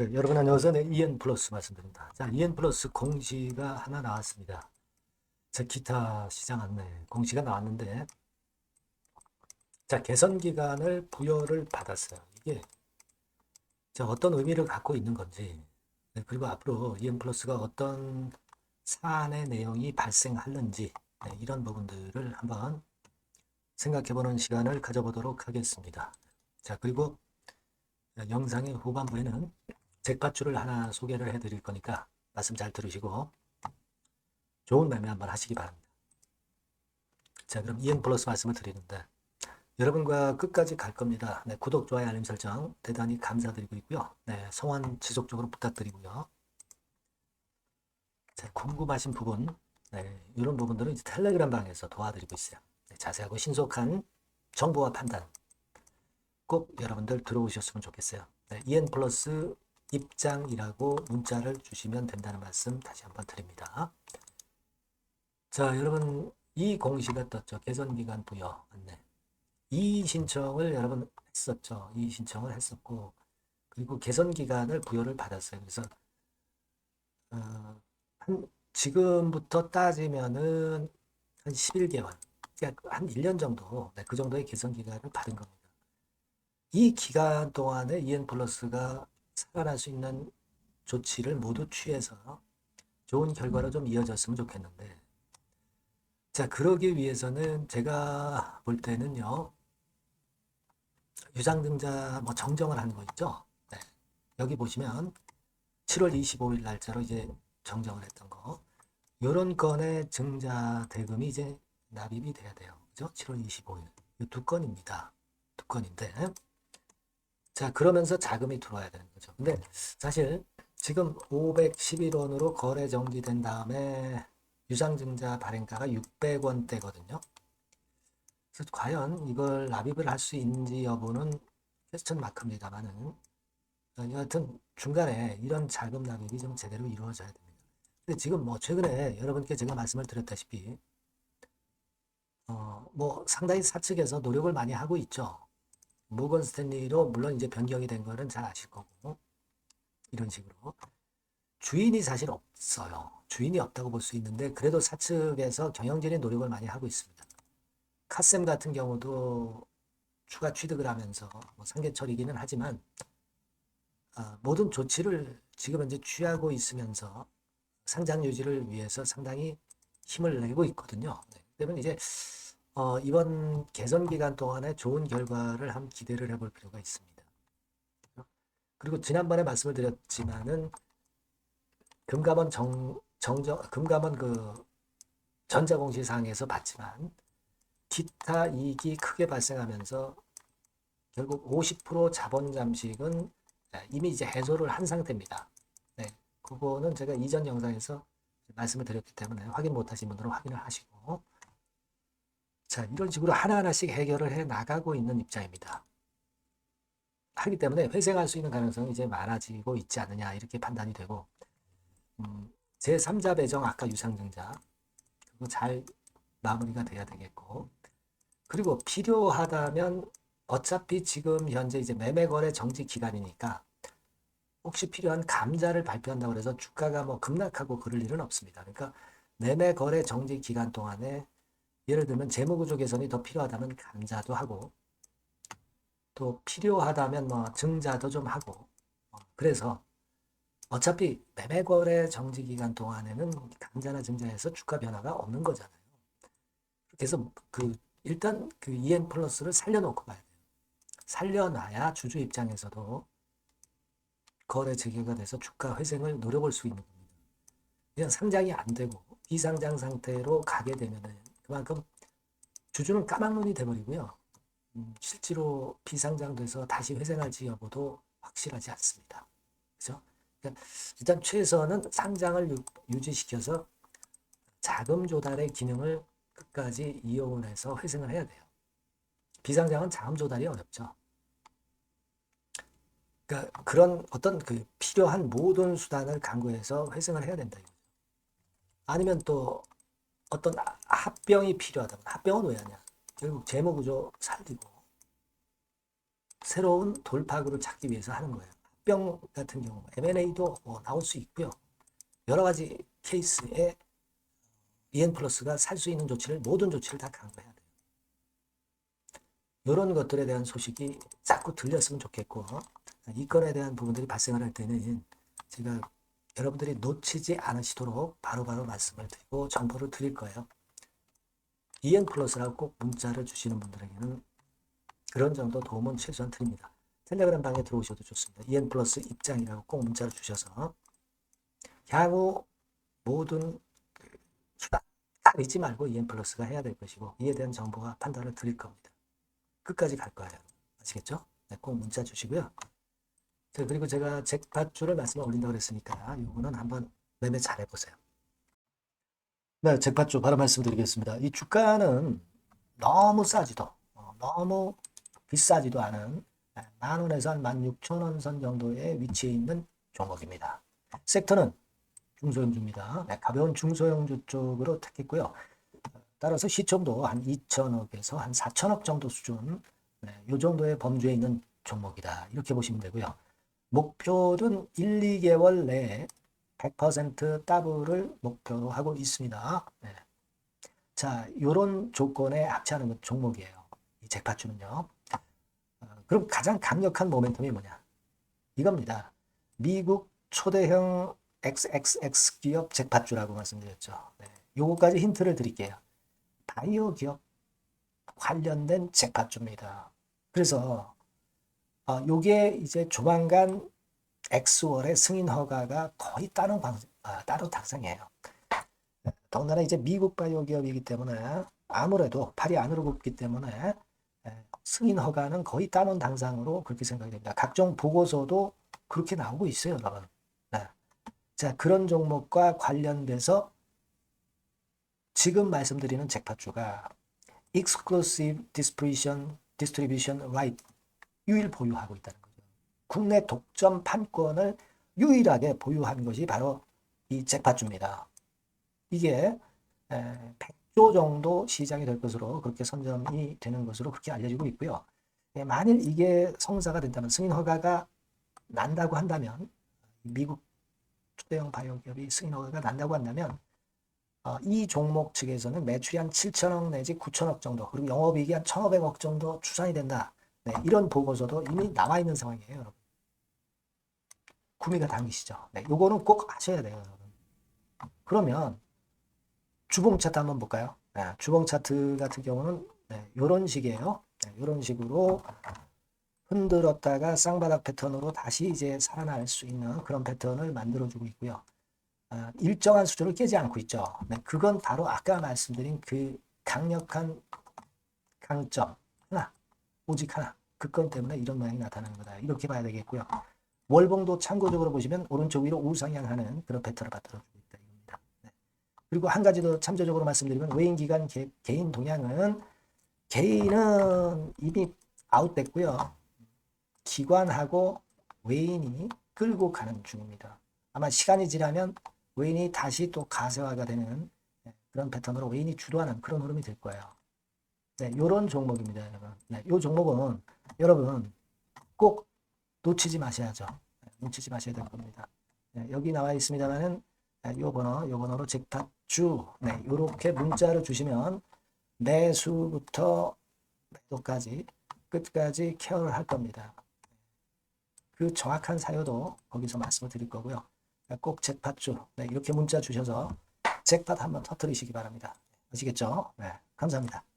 네, 여러분 안녕하세요. 네, EN 플러스 말씀드립니다. 자, EN 플러스 공시가 하나 나왔습니다. 자, 기타 시장 안내 공시가 나왔는데, 자, 개선 기간을 부여를 받았어요. 이게 자, 어떤 의미를 갖고 있는 건지, 네, 그리고 앞으로 EN 플러스가 어떤 사안의 내용이 발생하는지, 네, 이런 부분들을 한번 생각해보는 시간을 가져보도록 하겠습니다. 자, 그리고 영상의 후반부에는 잭팟줄을 하나 소개를 해드릴 거니까 말씀 잘 들으시고 좋은 매매 한번 하시기 바랍니다. 자, 그럼 EN 플러스 말씀을 드리는데 여러분과 끝까지 갈 겁니다. 네, 구독, 좋아요, 알림 설정 대단히 감사드리고 있고요. 네, 성원 지속적으로 부탁드리고요. 자, 궁금하신 부분, 네, 이런 부분들은 이제 텔레그램 방에서 도와드리고 있어요. 네, 자세하고 신속한 정보와 판단 꼭 여러분들 들어오셨으면 좋겠어요. 네, EN 플러스 입장이라고 문자를 주시면 된다는 말씀 다시 한번 드립니다. 자, 여러분 이 공시가 떴죠. 개선기간 부여 안내. 이 신청을 여러분 했었죠. 이 신청을 했었고 그리고 개선기간을 부여를 받았어요. 그래서 어, 한 지금부터 따지면은 한 11개월, 그러니까 한 1년 정도, 네, 그 정도의 개선 기간을 받은 겁니다. 이 기간 동안에 EN 플러스가 살아날 수 있는 조치를 모두 취해서 좋은 결과로 좀 이어졌으면 좋겠는데, 자, 그러기 위해서는 제가 볼 때는요, 유상증자 뭐 정정을 하는 거 있죠? 네. 여기 보시면 7월 25일 날짜로 이제 정정을 했던 거, 요런 건의 증자 대금이 이제 납입이 돼야 돼요. 그죠? 7월 25일. 이 두 건입니다. 두 건인데, 자, 그러면서 자금이 들어와야 되는 거죠. 근데 사실 지금 511원으로 거래 정지된 다음에 유상증자 발행가가 600원대거든요. 그래서 과연 이걸 납입을 할 수 있는지 여부는 퀘스천 마크입니다만은 여하튼 중간에 이런 자금 납입이 좀 제대로 이루어져야 됩니다. 근데 지금 뭐 최근에 여러분께 제가 말씀을 드렸다시피 어, 뭐 상당히 사측에서 노력을 많이 하고 있죠. 모건 스탠리로 물론 이제 변경이 된 거는 잘 아실 거고 이런 식으로 주인이 사실 없어요. 주인이 없다고 볼 수 있는데 그래도 사측에서 경영진의 노력을 많이 하고 있습니다. 카셈 같은 경우도 추가 취득을 하면서 뭐 상계 처리기는 하지만 아, 모든 조치를 지금 현재 취하고 있으면서 상장 유지를 위해서 상당히 힘을 내고 있거든요. 네. 그러면 이제 어, 이번 개선 기간 동안에 좋은 결과를 한번 기대를 해볼 필요가 있습니다. 그리고 지난번에 말씀을 드렸지만은 금감원 정, 정정, 금감원 그 전자공시상에서 봤지만 기타 이익이 크게 발생하면서 결국 50% 자본 잠식은 이미 이제 해소를 한 상태입니다. 네, 그거는 제가 이전 영상에서 말씀을 드렸기 때문에 확인 못하신 분들은 확인을 하시고 자, 이런 식으로 하나하나씩 해결을 해 나가고 있는 입장입니다. 하기 때문에 회생할 수 있는 가능성이 이제 많아지고 있지 않느냐 이렇게 판단이 되고 음, 제3자 배정 아까 유상증자 그거 잘 마무리가 돼야 되겠고 그리고 필요하다면 어차피 지금 현재 이제 매매 거래 정지 기간이니까 혹시 필요한 감자를 발표한다고 해서 주가가 뭐 급락하고 그럴 일은 없습니다. 그러니까 매매 거래 정지 기간 동안에 예를 들면 재무구조 개선이 더 필요하다면 감자도 하고 또 필요하다면 뭐 증자도 좀 하고 어, 그래서 어차피 매매거래 정지 기간 동안에는 감자나 증자에서 주가 변화가 없는 거잖아요. 그래서 그 일단 그 EN 플러스를 살려놓고 가야 돼요. 살려놔야 주주 입장에서도 거래 재개가 돼서 주가 회생을 노려볼 수 있는 겁니다. 그냥 상장이 안 되고 비상장 상태로 가게 되면은 그만큼 주주는 까막눈이 돼버리고요. 음, 실제로 비상장돼서 다시 회생할지 여부도 확실하지 않습니다. 그죠? 그러니까 일단 최선은 상장을 유, 지시켜서 자금 조달의 기능을 끝까지 이용을 해서 회생을 해야 돼요. 비상장은 자금 조달이 어렵죠. 그러니까 그런 어떤 그 필요한 모든 수단을 강구해서 회생을 해야 된다. 아니면 또 어떤 합병이 필요하다면 합병은 왜 하냐? 결국 재무구조 살리고 새로운 돌파구를 찾기 위해서 하는 거예요. 합병 같은 경우 M&A도 뭐 나올 수 있고요. 여러 가지 케이스에 EN 플러스가 살 수 있는 조치를 모든 조치를 다 강구해야 돼요. 이런 것들에 대한 소식이 자꾸 들렸으면 좋겠고 이 건에 대한 부분들이 발생을 할 때는 제가 여러분들이 놓치지 않으시도록 바로 바로 말씀을 드리고 정보를 드릴 거예요. EN 플러스라고 꼭 문자를 주시는 분들에게는 그런 정도 도움은 최소한 드립니다. 텔레그램 방에 들어오셔도 좋습니다. EN 플러스 입장이라고 꼭 문자를 주셔서 향후 모든 그 수단 다 잊지 말고 EN 플러스가 해야 될 것이고 이에 대한 정보와 판단을 드릴 겁니다. 끝까지 갈 거예요. 아시겠죠? 네, 꼭 문자 주시고요. 자, 그리고 제가 잭팟주를 말씀을 올린다고 그랬으니까 이거는 한번 매매 잘 해보세요. 네, 잭팟주 바로 말씀드리겠습니다. 이 주가는 너무 싸지도 어, 너무 비싸지도 않은 네, 만 원에서 한만 육천 원선 정도의 위치에 있는 종목입니다. 섹터는 중소형주입니다. 네, 가벼운 중소형주 쪽으로 택했고요. 따라서 시총도 한 2천억에서 한 4천억 정도 수준, 네, 이 정도의 범주에 있는 종목이다. 이렇게 보시면 되고요. 목표는 1, 2개월 내에 100% 더블을 목표로 하고 있습니다. 네. 자, 이런 조건에 합치하는 종목이에요. 이 잭팟주는요. 어, 그럼 가장 강력한 모멘텀이 뭐냐? 이겁니다. 미국 초대형 XXX 기업 잭팟주라고 말씀드렸죠. 네. 요거까지 힌트를 드릴게요. 바이오 기업 관련된 잭팟주입니다. 그래서 어, 요게 이제 조만간 엑스월의 승인 허가가 거의 따로 방, 아, 따로 당상이에요. 더군다나 이제 미국 바이오 기업이기 때문에 아무래도 팔이 안으로 굽기 때문에 에, 승인 허가는 거의 따놓은 당상으로 그렇게 생각이 됩니다. 각종 보고서도 그렇게 나오고 있어요, 여러분. 네. 자, 그런 종목과 관련돼서 지금 말씀드리는 잭팟주가 Exclusive Distribution, Distribution Right 유일 보유하고 있다는 거죠. 국내 독점 판권을 유일하게 보유한 것이 바로 이 잭팟주입니다. 이게 100조 정도 시장이 될 것으로 그렇게 선점이 되는 것으로 그렇게 알려지고 있고요. 예, 만일 이게 성사가 된다면 승인 허가가 난다고 한다면 미국 초대형 바이오 기업이 승인 허가가 난다고 한다면 어, 이 종목 측에서는 매출이 한 7천억 내지 9천억 정도 그리고 영업이익이 한 1,500억 정도 추산이 된다. 네, 이런 보고서도 이미 나와 있는 상황이에요, 여러분. 구미가 당기시죠. 네, 요거는 꼭 하셔야 돼요, 여러분. 그러면 주봉 차트 한번 볼까요? 네, 주봉 차트 같은 경우는 네, 요런 식이에요. 네, 요런 식으로 흔들었다가 쌍바닥 패턴으로 다시 이제 살아날 수 있는 그런 패턴을 만들어주고 있고요. 아, 일정한 수준을 깨지 않고 있죠. 네, 그건 바로 아까 말씀드린 그 강력한 강점 오직 하나. 그 건 때문에 이런 모양이 나타나는 거다. 이렇게 봐야 되겠고요. 월봉도 참고적으로 보시면 오른쪽 위로 우상향하는 그런 패턴을 만들어주고 있다. 이겁니다. 네. 그리고 한 가지 더 참조적으로 말씀드리면 외인 기관 개, 개인 동향은 개인은 이미 아웃됐고요. 기관하고 외인이 끌고 가는 중입니다. 아마 시간이 지나면 외인이 다시 또 가세화가 되는 네, 그런 패턴으로 외인이 주도하는 그런 흐름이 될 거예요. 네, 요런 종목입니다, 여러분. 네, 요 종목은 여러분 꼭 놓치지 마셔야죠. 네, 놓치지 마셔야 될 겁니다. 네, 여기 나와 있습니다만은 네, 요 번호, 요 번호로 잭팟주 네, 요렇게 문자를 주시면 매수부터 매도까지 끝까지 케어를 할 겁니다. 그 정확한 사유도 거기서 말씀을 드릴 거고요. 꼭 잭팟주 네, 이렇게 문자 주셔서 잭팟 한번 터트리시기 바랍니다. 아시겠죠? 네, 감사합니다.